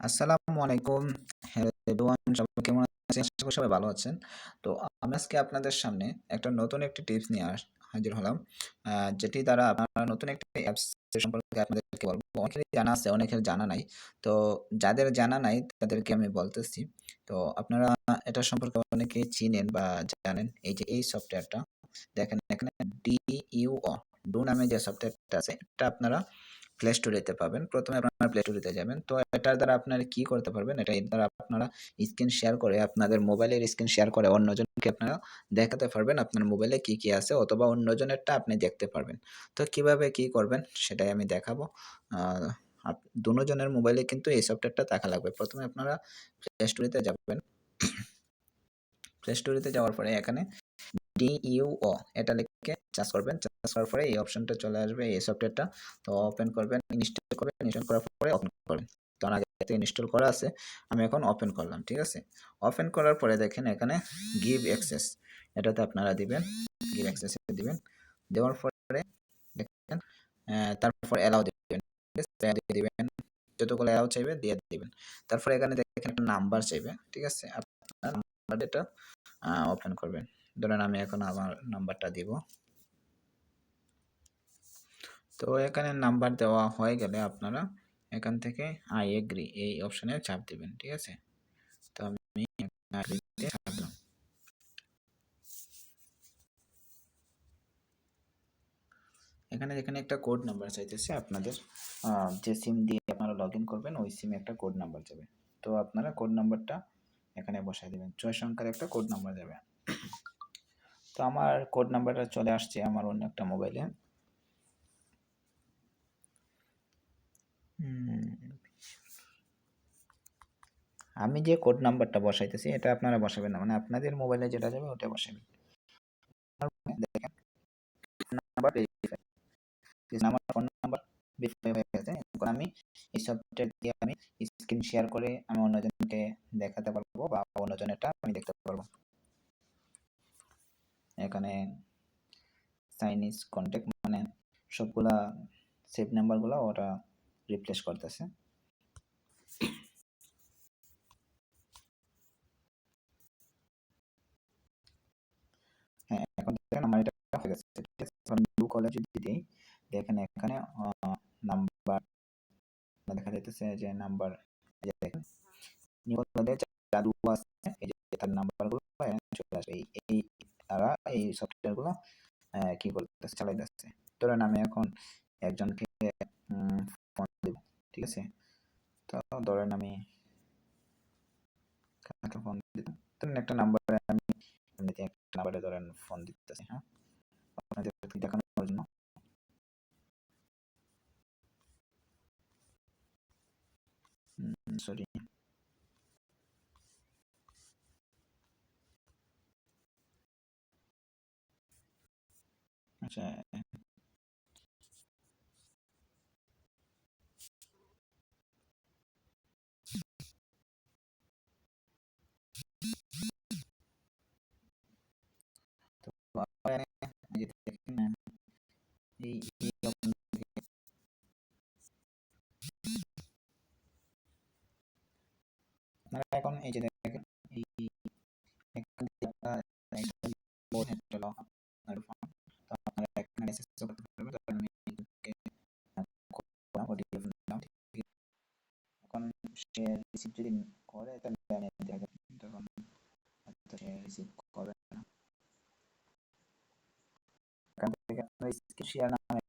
আসসালামু আলাইকুম। Hello everyone সবাই কেমন আছেন? আশা করি সবাই ভালো আছেন। তো আমি আজকে আপনাদের সামনে একটা নতুন একটি টিপস নিয়ে আস হাজির হলাম। যেটি দ্বারা আপনারা নতুন একটি অ্যাপস সম্পর্কে আপনাদেরকে বলব। জানা আছে, অনেকের জানা নাই। তো যাদের জানা নাই তাদেরকে আমি বলতেছি। তো আপনারা এটা সম্পর্কে অনেকেই চিনেন বা জানেন। এই যে এই সফটওয়্যারটা দেখেন এখানে ডিইউও ডু নামে যে সফটওয়্যারটা আছে এটা আপনারা প্লে স্টোরেতে পাবেন। প্রথমে আপনারা প্লে স্টোরেতে যাবেন। তো এটার দ্বারা আপনারা কি করতে পারবেন? এটা দ্বারা আপনারা স্ক্রিন শেয়ার করে আপনাদের মোবাইলের স্ক্রিন শেয়ার করে অন্যজনকে আপনারা দেখাতে পারবেন আপনার মোবাইলে কি, কি আছে অথবা অন্যজনেরটা আপনি দেখতে পারবেন। তো কীভাবে কি করবেন সেটাই আমি দেখাবো। দোনোজনের মোবাইলে কিন্তু এই সফটওয়্যারটা থাকা লাগবে। প্রথমে আপনারা প্লে স্টোরেতে যাবেন। প্লে স্টোরেতে যাওয়ার পরে এখানে ডিইউও এটা লিখে সার্চ করবেন। সার্চ করার পরে এই অপশনটা চলে আসবে এই সফটওয়্যারটা। তো ওপেন করবেন, ইনস্টল করবেন। ইনস্টল করার পরে ওপেন করবেন। তো আগে থেকে ইনস্টল করা আছে। আমি এখন ওপেন করলাম। ঠিক আছে? ওপেন করার পরে দেখেন এখানে গিভ অ্যাক্সেস এটাতে আপনারা দিবেন। গিভ অ্যাক্সেস দিবেন। দেওয়ার পরে দেখেন তারপর অ্যালাও দিবেন। দিবেন। যতগুলো অ্যালাও চাইবে দিয়ে দিবেন। তারপরে এখানে দেখেন একটা নাম্বার চাইবে। ঠিক আছে? আপনার নাম্বার এটা ওপেন করবেন। ধরেন আমি এখন আমার নাম্বারটা দিব। তো এখানে নাম্বার দেওয়া হয়ে গেলে আপনারা এখান থেকে আই এগ্রি এই অপশনে চাপ দিবেন। ঠিক আছে? তো আমি। এখানে এখানে একটা কোড নাম্বার চাইতেছে, আপনাদের যে সিম দিয়ে আপনারা লগইন করবেন, ওই সিমে একটা কোড নাম্বার যাবে। তো আপনারা কোড নাম্বারটা এখানে বসায় দিবেন। ছয় সংখ্যার একটা কোড নাম্বার যাবে। তো আমার কোড নাম্বারটা চলে আসছে আমার অন্য একটা মোবাইলে। আমি যে কোড নাম্বারটা বসাইতেছি, এটা আপনারা বসাবেন না। মানে আপনাদের মোবাইলে যেটা যাবে ওটা বসাবেন। আমার নাম্বার আমি এই সফটওয়্যার দিয়ে আমি স্ক্রিন শেয়ার করে আমি অন্যজনকে দেখাতে পারব বা অন্যজনেরটা আমি দেখতে পারব। এখানে চাইনিজ কনট্যাক্ট মানে সবগুলা সেভ নাম্বারগুলো ওটা রিপ্লেস করতেছে। হ্যাঁ, নাম্বার দেখা যাইতেছে যে নাম্বার এই যে তার নাম্বারগুলো চলে আসবে। এই এই তারা এই সফটওয়্যারগুলো। ধরেন আমি এখন একজনকে ফোন দিব। ঠিক আছে? তো ধরেন আমি ফোন দিলাম? ধরেন একটা নাম্বারে আমি একটা নাম্বারে ধরেন ফোন দিতেছি, হ্যাঁ? দেখানোর জন্য। সরি। আচ্ছা তো এই যে দেখেন এই এই অপশন থেকে আপনারা এখন এই যে দেখেন এই এখান থেকে আপনারা বোর্ড হ্যান্ডেল আপনার ফোন তো আপনারা এখানে মেসেজ করতে পারবেন ধরেন আমি একজনকে করলাম ওটিপি দিলাম ঠিক এখন সে রিসিভ যদি করে, তাহলে আমি দেখা তখন সে রিসিভ করবে না। এখান থেকে শেয়ার নামে